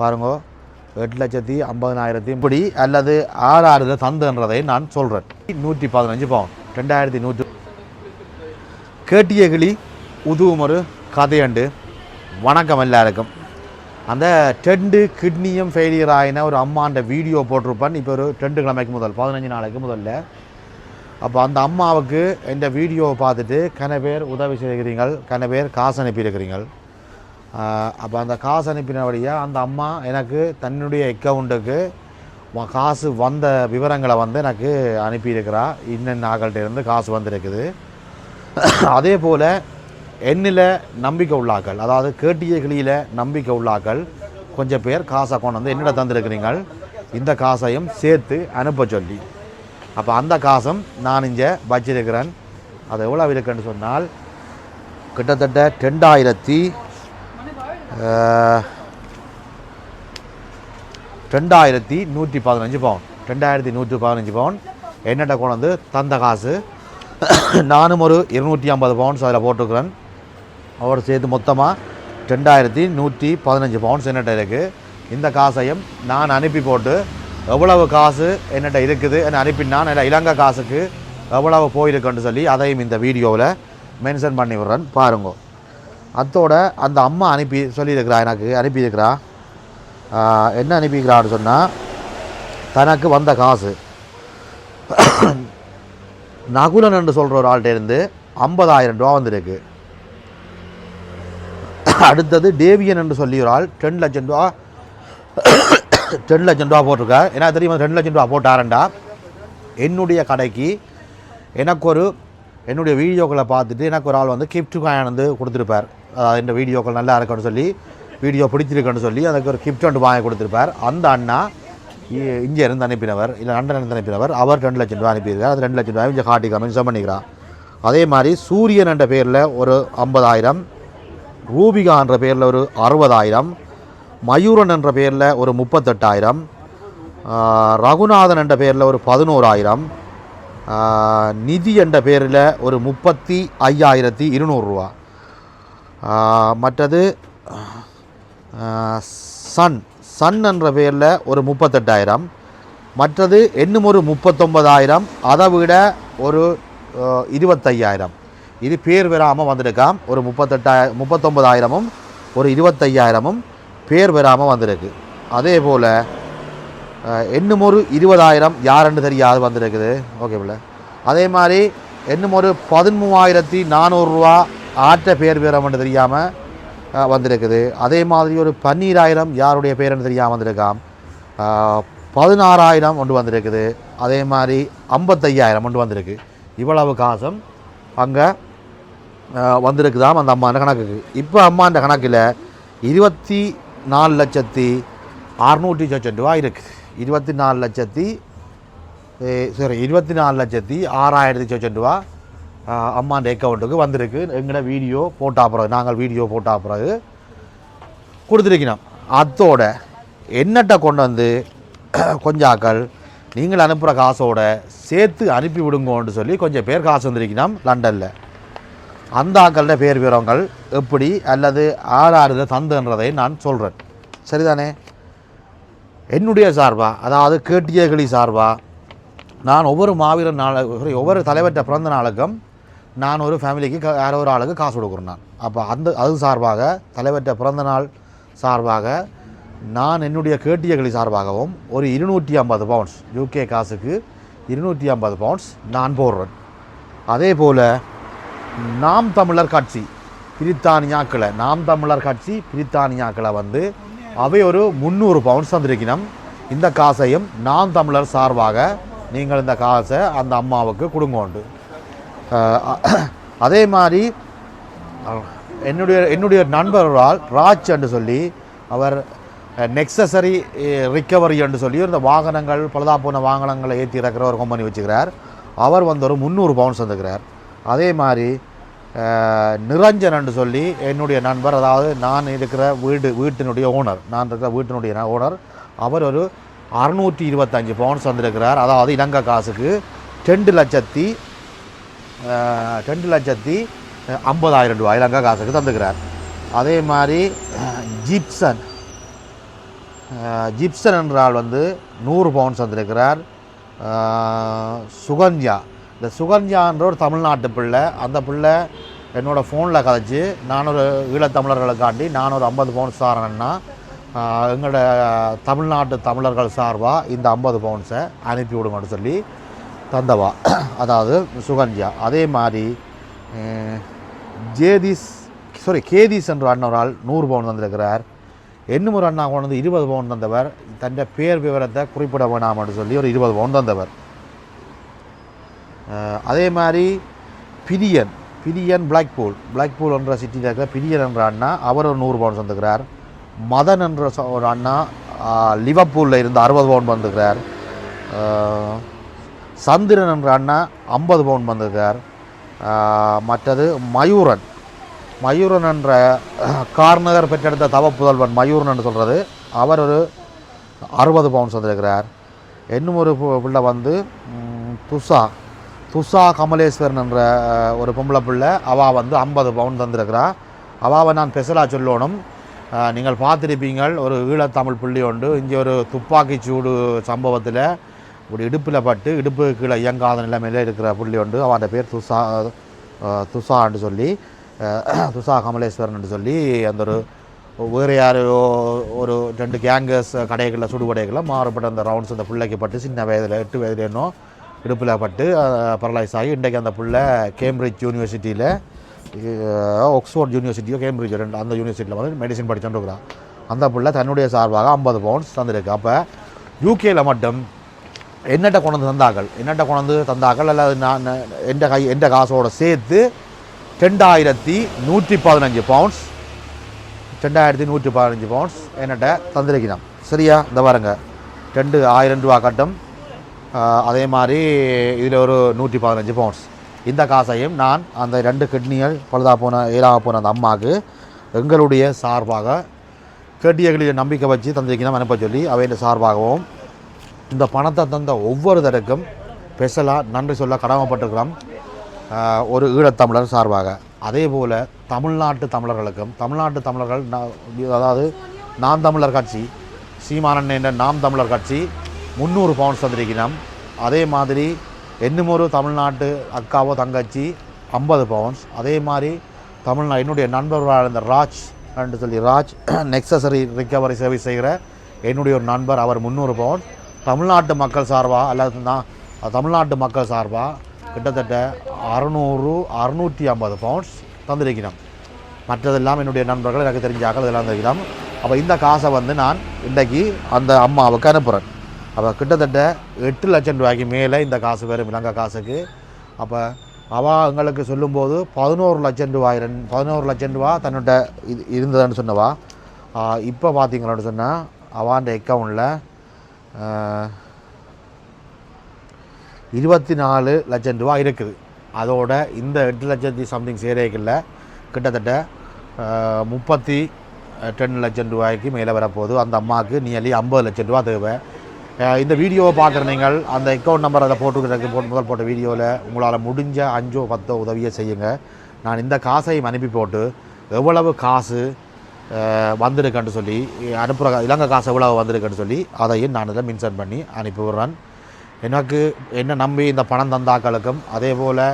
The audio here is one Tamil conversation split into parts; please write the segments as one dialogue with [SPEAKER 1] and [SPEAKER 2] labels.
[SPEAKER 1] பாருங்கோ எட்டு லட்சத்தி ஐம்பதனாயிரத்தி இப்படி அல்லது ஆறு ஆறு தந்துன்றதை நான் சொல்கிறேன் நூற்றி பதினஞ்சு பவுன். ரெண்டாயிரத்தி நூற்றி கேட்டிய கிளி உதுவும் ஒரு கதையண்டு. வணக்கம் எல்லாருக்கும். அந்த டெண்டு கிட்னியும் ஃபெயிலியர் ஆகின ஒரு அம்மாண்ட வீடியோ போட்டிருப்பேன். இப்போ ஒரு ரெண்டு கிழமைக்கு முதல் பதினஞ்சு நாளைக்கு முதல்ல. அப்போ அந்த அம்மாவுக்கு இந்த வீடியோவை பார்த்துட்டு கன பேர் உதவி செய்கிறீங்கள் கன பேர் காசு அனுப்பியிருக்கிறீங்கள் அப்போ அந்த காசு அனுப்பினபடியாக அந்த அம்மா எனக்கு தன்னுடைய அக்கௌண்ட்டுக்கு காசு வந்த விவரங்களை வந்து எனக்கு அனுப்பியிருக்கிறா. இன்னென்ன ஆக்கள்கிட்ட இருந்து காசு வந்திருக்குது. அதே போல் எண்ணில் நம்பிக்கை உள்ளாக்கள் அதாவது கேட்டிய கிளியில் நம்பிக்கை உள்ளாக்கள் கொஞ்சம் பேர் காசை கொண்டு வந்து என்னிட தந்திருக்கிறீங்கள் இந்த காசையும் சேர்த்து அனுப்ப சொல்லி. அப்போ அந்த காசும் நான் இங்கே வச்சிருக்கிறேன். அது எவ்வளோ இருக்குன்னு சொன்னால் கிட்டத்தட்ட ரெண்டாயிரத்தி ரெண்டாயிரத்தி நூற்றி பதினஞ்சு பவுன். ரெண்டாயிரத்தி நூற்றி பதினஞ்சு பவுன். என்னட்ட கொண்டு வந்து தந்த காசு. நானும் ஒரு இருநூற்றி ஐம்பது பவுன்ஸ் அதில் போட்டுக்கிறேன் அவரோட சேர்த்து மொத்தமாக ரெண்டாயிரத்தி நூற்றி பதினஞ்சு பவுன்ஸ் என்னட்ட இருக்குது இந்த காசையும் நான் அனுப்பி போட்டு எவ்வளவு காசு என்னட்ட இருக்குது என்ன அனுப்பினான். இல்லை இலங்கை காசுக்கு எவ்வளவு போயிருக்குன்னு சொல்லி அதையும் இந்த வீடியோவில் மென்ஷன் பண்ணி விடுறேன். பாருங்கள் அத்தோட அந்த அம்மா அனுப்பி சொல்லியிருக்கிறா எனக்கு அனுப்பியிருக்கிறா. என்ன அனுப்பியிருக்கிறான்னு சொன்னால் தனக்கு வந்த காசு. நகுலன் என்று சொல்கிற ஒரு ஆள்கிட்டேருந்து ஐம்பதாயிரம் ரூபா வந்திருக்கு. அடுத்தது டேவியன் என்று சொல்லி ஒரு ஆள் ரெண்டு லட்சம் ரூபா ரெண்டு லட்சம் ரூபா போட்டிருக்கார் ஏன்னா தெரியுமா ரெண்டு லட்சம் ரூபா போட்டாரண்டா. என்னுடைய கடைக்கு எனக்கு ஒரு என்னுடைய வீடியோக்களை பார்த்துட்டு எனக்கு ஒரு ஆள் வந்து கிஃப்ட் காயின் வந்து கொடுத்துருப்பார். அதாவது இந்த வீடியோக்கள் நல்லா இருக்குன்னு சொல்லி வீடியோ பிடிச்சிருக்குன்னு சொல்லி அதுக்கு ஒரு கிஃப்ட் ஒன்று வாங்கி கொடுத்துருப்பார். அந்த அண்ணா இ- இங்கே இருந்து அனுப்பினவர். இல்லை லண்டன் இருந்து அனுப்பினவர். அவர் ரெண்டு லட்சம் ரூபா அனுப்பியிருக்கார். அது ரெண்டு லட்சம் ரூபாய் இங்கே காட்டிக்கா மென்ஷன் பண்ணிக்கிறான் அதே மாதிரி சூரியன் என்ற பேரில் ஒரு ஐம்பதாயிரம் ரூபிகா என்ற பேரில் ஒரு அறுபதாயிரம் மயூரன் என்ற பேரில் ஒரு முப்பத்தெட்டாயிரம் ரகுநாதன் என்ற பேரில் ஒரு பதினோராயிரம் நிதி என்ற பேரில் ஒரு முப்பத்தி ஐயாயிரத்தி இருநூறுரூவா மற்றது சன். சன் என்ற பேரில் ஒரு முப்பத்தெட்டாயிரம். மற்றது இன்னும் ஒரு முப்பத்தொம்பதாயிரம் அதை விட ஒரு இருபத்தையாயிரம். இது பேர் பெறாமல் வந்திருக்காம். ஒரு முப்பத்தெட்டாயிரம் முப்பத்தொம்பதாயிரமும் ஒரு இருபத்தையாயிரமும் பேர் பெறாமல் வந்திருக்கு. அதே போல் இன்னும் ஒரு இருபதாயிரம் யாருன்னு தெரியாது வந்திருக்குது. ஓகே பிள்ளை. அதே மாதிரி இன்னும் ஒரு பதிமூவாயிரத்தி நானூறுரூவா ஆற்ற பேர் பெறமென்று தெரியாமல் வந்திருக்குது. அதே மாதிரி ஒரு பன்னீராயிரம் யாருடைய பேருன்னு தெரியாமல் வந்திருக்காம். பதினாறாயிரம் கொண்டு வந்திருக்குது. அதே மாதிரி ஐம்பத்தையாயிரம் கொண்டு வந்திருக்கு. இவ்வளவு காசும் அங்கே வந்திருக்குதாம் அந்த அம்மா கணக்குக்கு. இப்போ அம்மாண்ட கணக்கில் இருபத்தி நாலு லட்சத்தி அறுநூற்றி சொச்சம் ரூபா இருக்குது இருபத்தி நாலு லட்சத்தி சரி இருபத்தி நாலு லட்சத்தி ஆறாயிரத்தி சொச்சம் ரூபா அம்மாண்ட அக்கௌண்ட்டுக்கு வந்திருக்கு. எங்கட வீடியோ போட்டா பிறகு நாங்கள் வீடியோ போட்டா பிறகு கொடுத்துருக்கணும். அதோட என்னட்ட கொண்டு வந்து கொஞ்சாக்கள் நீங்கள் அனுப்புகிற காசோட சேர்த்து அனுப்பி விடுங்கன்னு சொல்லி கொஞ்சம் பேர் காசு வந்திருக்கணும் லண்டனில். அந்த ஆக்கள்கிட்ட பேர் விவரங்கள் எப்படி அல்லது ஆறாறுத தந்துன்றதை நான் சொல்கிறேன் சரிதானே? என்னுடைய சார்பா? அதாவது கேட்டியகளி சார்பா? நான் ஒவ்வொரு மாவீரன் நாள் ஒவ்வொரு தலைவர்கிட்ட பிறந்த நாளுக்கும் நான் ஒரு ஃபேமிலிக்கு யாரோ ஒரு ஆளுக்கு காசு கொடுக்குறேன் நான். அப்போ அந்த அது சார்பாக தலைவர்கிட்ட பிறந்த நாள் சார்பாக நான் என்னுடைய கேட்டியகளி சார்பாகவும் ஒரு இருநூற்றி ஐம்பது பவுண்ட்ஸ் யூகே காசுக்கு இருநூற்றி ஐம்பது பவுண்ட்ஸ் நான் போடுறேன். அதே போல் நாம் தமிழர் கட்சி பிரித்தானியாக்களை நாம் தமிழர் கட்சி பிரித்தானியாக்களை வந்து அவை ஒரு முந்நூறு பவுண்ட்ஸ் வந்திருக்கணும் இந்த காசையும் நாம் தமிழர் சார்பாக நீங்கள் இந்த காசை அந்த அம்மாவுக்கு கொடுங்கோண்டு உண்டு. அதே மாதிரி என்னுடைய என்னுடைய நண்பர்களால் ராஜ் என்று சொல்லி அவர் நெக்ஸசரி ரிக்கவரி என்று சொல்லி இந்த வாகனங்கள் பழுதா போன வாகனங்களை ஏற்றி இறக்குற ஒரு கம்பெனி வச்சுக்கிறார். அவர் வந்து ஒரு முந்நூறு பவுன்ஸ் வந்துக்கிறார் அதே மாதிரி நிரஞ்சன் என்று சொல்லி என்னுடைய நண்பர் அதாவது நான் இருக்கிற வீடு வீட்டினுடைய ஓனர் நான் இருக்கிற வீட்டினுடைய ஓனர் அவர் ஒரு அறுநூற்றி இருபத்தஞ்சு பவுன்ஸ் வந்திருக்கிறார் அதாவது இலங்கை காசுக்கு ரெண்டு லட்சத்தி ரெண்டு லட்சத்தி ஐம்பதாயிரம் ரூபாய் இலங்கை காசுக்கு தந்துக்கிறார். அதே மாதிரி ஜிப்சன். ஜிப்சன் என்ற ஆள் வந்து நூறு பவுன்ஸ் வந்திருக்கிறார் சுகன்யா. இந்த சுகன்யான்ற ஒரு தமிழ்நாட்டு பிள்ளை. அந்த பிள்ளை என்னோடய ஃபோனில் கதைச்சி நான் ஒரு ஈழத்தமிழர்களுக்காண்டி நான் ஒரு ஐம்பது பவுன்ஸ் தாரேன்னா எங்களோட தமிழ்நாட்டு தமிழர்கள் சார்பாக இந்த ஐம்பது பவுன்ஸை அனுப்பி விடுங்கன்னு சொல்லி தந்தவா அதாவது சுகன்யா. அதே மாதிரி ஜேதிஸ் சாரி கேதிஸ் என்ற அண்ணவரால் நூறு பவுன் தந்திருக்கிறார். இன்னும் ஒரு அண்ணா கொண்டு வந்து இருபது பவுன் தந்தவர். தன் பேர் விவரத்தை குறிப்பிட வேணாம் அப்படின்னு சொல்லி ஒரு இருபது பவுன் தந்தவர். அதே மாதிரி பிரியன் பிரியன் பிளாக்பூல். பிளாக்பூல் என்ற சிட்டியில் இருக்கிற பிரியன் என்ற அண்ணா அவர் ஒரு நூறு பவுன் தந்துக்கிறார் மதன் என்ற ஒரு அண்ணா லிவர்பூலில் இருந்து அறுபது பவுன் வந்துக்கிறார் சந்திரன் என்ற அண்ணா ஐம்பது பவுன் வந்திருக்கார் மற்றது மயூரன். மயூரன் என்ற கார்நகர் பெற்றெடுத்த தவ புதல்வன் மயூரன் என்று சொல்கிறது அவர் ஒரு அறுபது பவுன்ஸ் வந்திருக்கிறார் இன்னும் ஒரு பு- பிள்ளை வந்து துஷா. துஷா கமலேஸ்வரன் என்ற ஒரு பொம்பளை பிள்ளை அவள் வந்து ஐம்பது பவுன் தந்திருக்கிறா. அவாவை நான் ஸ்பெஷலாக சொல்லணும். நீங்கள் பார்த்துருப்பீங்கள் ஒரு ஈழத்தமிழ் புள்ளி உண்டு. இங்கே ஒரு துப்பாக்கி சூடு சம்பவத்தில் இப்படி இடுப்பில் பட்டு இடுப்பு கீழே இயங்காத நிலைமையில் இருக்கிற புள்ளி உண்டு அவன் பேர் துஷா துஷான்னு சொல்லி துஷா கமலேஸ்வரன் சொல்லி அந்த ஒரு வேறு யாரையோ ஒரு ரெண்டு கேங்கர்ஸ் கடைகளில் சுடு மாறுபட்ட அந்த ரவுண்ட்ஸ் அந்த பிள்ளைக்கு பட்டு சின்ன வயதில் எட்டு வயதுல இன்னும் இடுப்பில் பட்டு பரலைஸ் ஆகி இன்றைக்கு அந்த பிள்ளை கேம்பிரிட்ஜ் யூனிவர்சிட்டியில் ஆக்ஸ்ஃபோர்ட் யூனிவர்சிட்டியோ கேம்பிரிட்ஜ் ரெண்டு அந்த யூனிவர்சிட்டியில் வந்து மெடிசின் படிச்சுட்டுருக்குறான் அந்த பிள்ளை தன்னுடைய சார்பாக ஐம்பது பவுண்ட்ஸ் தந்திருக்கு. அப்போ யூகேயில் மட்டும் என்னட்ட கொண்டு வந்து தந்தாக்கள் என்னட்ட கொண்டு வந்து தந்தாக்கள் அல்லது நான் எந்த கை எந்த காசோட சேர்த்து ரெண்டாயிரத்தி நூற்றி பதினஞ்சு பவுண்ட்ஸ் ரெண்டாயிரத்தி நூற்றி பதினஞ்சு பவுண்ட்ஸ் என்னட்ட தந்திருக்கிறோம் சரியா? இந்த பாருங்க. ரெண்டு ஆயிரம் ரூபா கட்டும். அதே மாதிரி இதில் ஒரு நூற்றி பதினஞ்சு பவுண்ட்ஸ் இந்த காசையும் நான் அந்த ரெண்டு கிட்னிகள் பழுதா போன ஏழாக போன அந்த அம்மாவுக்கு எங்களுடைய சார்பாக கேட்டியர்களில் நம்பிக்கை வச்சு தந்திருக்கிறோம் அனுப்ப சொல்லி அவையின் சார்பாகவும் இந்த பணத்தை தந்த ஒவ்வொரு தருக்கும் ஸ்பெஷலாக நன்றி சொல்ல கடமைப்பட்டிருக்கிறோம் ஒரு ஈழத்தமிழர் சார்பாக. அதே போல் தமிழ்நாட்டு தமிழர்களுக்கும் தமிழ்நாட்டு தமிழர்கள் அதாவது நாம் தமிழர் கட்சி சீமானன் என்ற நாம் தமிழர் கட்சி முந்நூறு பவுன்ஸ் தந்திருக்கிறோம் அதே மாதிரி இன்னும் ஒரு தமிழ்நாட்டு அக்காவோ தங்கச்சி ஐம்பது பவுன்ஸ். அதே மாதிரி தமிழ்நா என்னுடைய நண்பர்களாக இருந்த ராஜ் என்று சொல்லி ராஜ் நெக்ஸசரி ரிக்கவரி சர்வீஸ் செய்கிற என்னுடைய ஒரு நண்பர் அவர் முந்நூறு பவுன்ஸ் தமிழ்நாட்டு மக்கள் சார்பாக அல்லது நான் தமிழ்நாட்டு மக்கள் சார்பாக கிட்டத்தட்ட அறநூறு அறுநூற்றி ஐம்பது பவுண்ட்ஸ் தந்திருக்கிறோம். மற்றதெல்லாம் என்னுடைய நண்பர்கள் எனக்கு தெரிஞ்சாக்கள் இதெல்லாம் தந்திருக்கிறோம். அப்போ இந்த காசை வந்து நான் இன்றைக்கு அந்த அம்மாவுக்கு அனுப்புகிறேன் அப்போ கிட்டத்தட்ட எட்டு லட்சம் ரூபாய்க்கு மேலே இந்த காசு வரும் இலங்கை காசுக்கு. அப்போ அவள் எங்களுக்கு சொல்லும்போது பதினோரு லட்சம் ரூபாய் ரெண்டு பதினோரு லட்சம் ரூபா தன்னோட இது இருந்ததுன்னு சொன்னவா. இப்போ பார்த்தீங்களான்னு சொன்னால் அவாண்ட அக்கௌண்ட்டில் இருபத்தி நாலு லட்சம் ரூபா இருக்குது. அதோட இந்த எட்டு லட்சத்தி சம்திங் சேரேக்கில் கிட்டத்தட்ட முப்பத்தி டென் லட்சம் ரூபாய்க்கு மேலே வரப்போகுது. அந்த அம்மாவுக்கு நியர்லி ஐம்பது லட்சம் ரூபா தேவை. இந்த வீடியோவை பார்க்குற நீங்கள் அந்த அக்கௌண்ட் நம்பர் அதை போட்டுக்கிறதுக்கு போட்டு முதல் போட்ட வீடியோவில் உங்களால் முடிஞ்ச அஞ்சோ பத்தோ உதவியை செய்யுங்க. நான் இந்த காசையும் அனுப்பி போட்டு எவ்வளவு காசு வந்திருக்கேன்னு சொல்லி அனுப்புகிற இலங்கை காசு எவ்வளோ வந்திருக்குன்னு சொல்லி அதையும் நான் இதில் மின்சன் பண்ணி அனுப்பி விடுறேன். எனக்கு என்ன நம்பி இந்த பணம் தந்தாக்களுக்கும் அதே போல்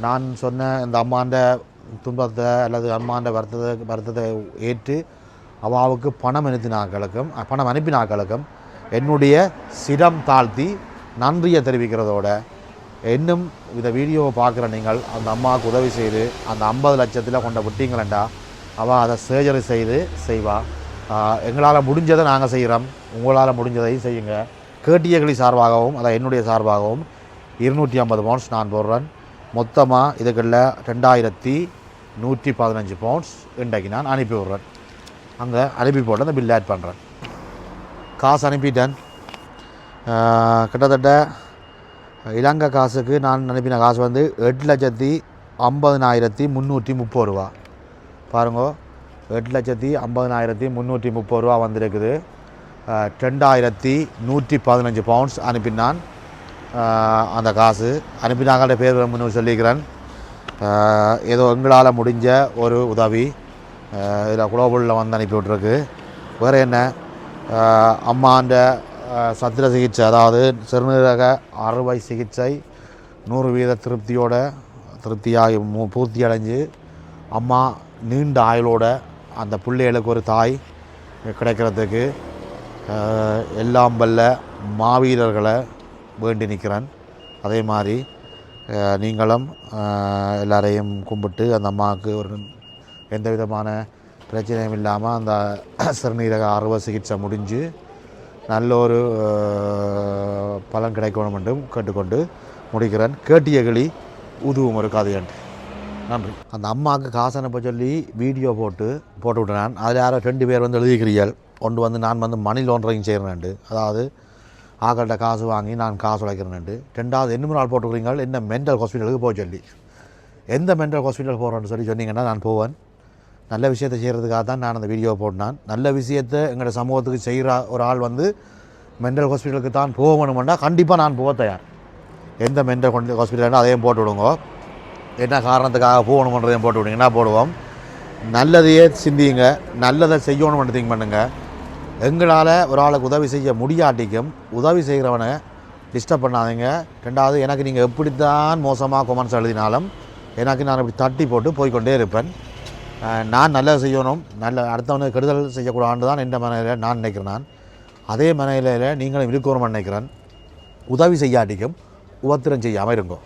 [SPEAKER 1] நான் சொன்ன இந்த அம்மாண்ட துன்பத்தை அல்லது அம்மாண்ட வருத்தத்தை வருத்தத்தை ஏற்று அவாவுக்கு பணம் அனுப்பினாக்களுக்கும் பணம் அனுப்பினாக்களுக்கும் என்னுடைய சிரம் தாழ்த்தி நன்றியை தெரிவிக்கிறதோட இன்னும் இந்த வீடியோவை பார்க்குற நீங்கள் அந்த அம்மாவுக்கு உதவி செய்து அந்த ஐம்பது லட்சத்தில் கொண்ட விட்டீங்களேண்டா அவள் அதை சர்ஜரி செய்து செய்வா. எங்களால் முடிஞ்சதை நாங்கள் செய்கிறோம் உங்களால் முடிஞ்சதையும் செய்யுங்க. கேட்டியகளி சார்பாகவும் அதான் என்னுடைய சார்பாகவும் இருநூற்றி ஐம்பது பவுண்ட்ஸ் நான் போடுறேன். மொத்தமாக இதுக்குள்ள ரெண்டாயிரத்தி நூற்றி பதினஞ்சு பவுண்ட்ஸ் இன்றைக்கு நான் அனுப்பி விட்றேன். அங்கே அனுப்பி போட்டு அந்த பில் ஆட் பண்ணுறேன் காசு அனுப்பிட்டேன். கிட்டத்தட்ட இலங்கை காசுக்கு நான் அனுப்பின காசு வந்து எட்டு லட்சத்தி ஐம்பதனாயிரத்தி முந்நூற்றி முப்பது ரூபா. பாருங்கோ. எட்டு லட்சத்தி ஐம்பதனாயிரத்தி முந்நூற்றி முப்பது ரூபா வந்திருக்குது. ரெண்டாயிரத்தி நூற்றி பதினஞ்சு பவுண்ட்ஸ் அனுப்பினான். அந்த காசு. அனுப்பினாங்கள்ட்ட பேர் முன்னு சொல்லிக்கிறேன். ஏதோ எங்களால் முடிஞ்ச ஒரு உதவி இதில் குளோபலில் வந்து அனுப்பி விட்ருக்கு வேறு என்ன? அம்மாண்ட சத்திர சிகிச்சை அதாவது சிறுநீரக அறுவை சிகிச்சை நூறு வீத திருப்தியோட திருப்தியாகி பூர்த்தி அடைஞ்சு அம்மா நீண்ட ஆயுளோட அந்த பிள்ளைகளுக்கு ஒரு தாய் கிடைக்கிறதுக்கு எல்லாம் வல்ல மாவீரர்களை வேண்டி நிற்கிறேன். அதே மாதிரி நீங்களும் எல்லாரையும் கும்பிட்டு அந்த அம்மாவுக்கு ஒரு எந்த விதமான பிரச்சனையும் இல்லாமல் அந்த சிறுநீரக அறுவை சிகிச்சை முடிஞ்சு நல்ல ஒரு பலன் கிடைக்கணும் என்றும் கேட்டுக்கொண்டு முடிக்கிறேன். கேட்டிய கிளி உதுவும் ஒரு கதையன்று நன்றி. அந்த அம்மாவுக்கு காசு அனுப்ப சொல்லி வீடியோ போட்டு போட்டு விட்டுறேன் அதில் யாரோ ரெண்டு பேர் வந்து எழுதிக்கிறீர்கள் ஒன்று வந்து நான் வந்து மணி லாண்டரிங் செய்கிறேன்ட்டு. அதாவது ஆக்கள்கிட்ட காசு வாங்கி நான் காசு உழைக்கிறேன்ட்டு. ரெண்டாவது என்ன நாள் போட்டுக்கிறீங்க என்ன மென்டல் ஹாஸ்பிட்டலுக்கு போக சொல்லி. எந்த மென்டல் ஹாஸ்பிட்டல் போகிறோன்னு சொல்லி சொன்னீங்கன்னா நான் போவேன். நல்ல விஷயத்தை செய்கிறதுக்காக தான் நான் அந்த வீடியோ போட்டேன். நல்ல விஷயத்தை எங்களோட சமூகத்துக்கு செய்கிற ஒரு ஆள் வந்து மென்டல் ஹாஸ்பிட்டலுக்கு தான் போகணுமெண்டா கண்டிப்பாக நான் போக தயார். எந்த மென்டல் ஹாஸ்பிட்டல்னா அதையும் போட்டு விடுங்க. என்ன காரணத்துக்காக போகணுமன்றதையும் போட்டு விடுங்க. என்ன போடுவோம்? நல்லதையே சிந்தியுங்க. நல்லதை செய்யணும்னு திங்க் பண்ணுங்க. எங்களால் ஒரு ஆளுக்கு உதவி செய்ய முடியாட்டிக்கும் உதவி செய்கிறவனை டிஸ்டர்ப் பண்ணாதீங்க. ரெண்டாவது எனக்கு நீங்கள் எப்படி தான் மோசமாக கொமெண்ட்ஸ் எழுதினாலும் எனக்கு நான் இப்படி தட்டி போட்டு போய்க்கொண்டே இருப்பேன். நான் நல்லது செய்யணும். நல்ல அடுத்தவனுக்கு கெடுதல் செய்யக்கூடாதுன்னு தான் எந்த மனையில் நான் நினைக்கிறேன் நான். அதே மனையில நீங்களும் இருக்கணும்னு நினைக்கிறேன். உதவி செய்யாட்டிக்கும் உபத்திரம் செய்யாமல் இருங்கோ.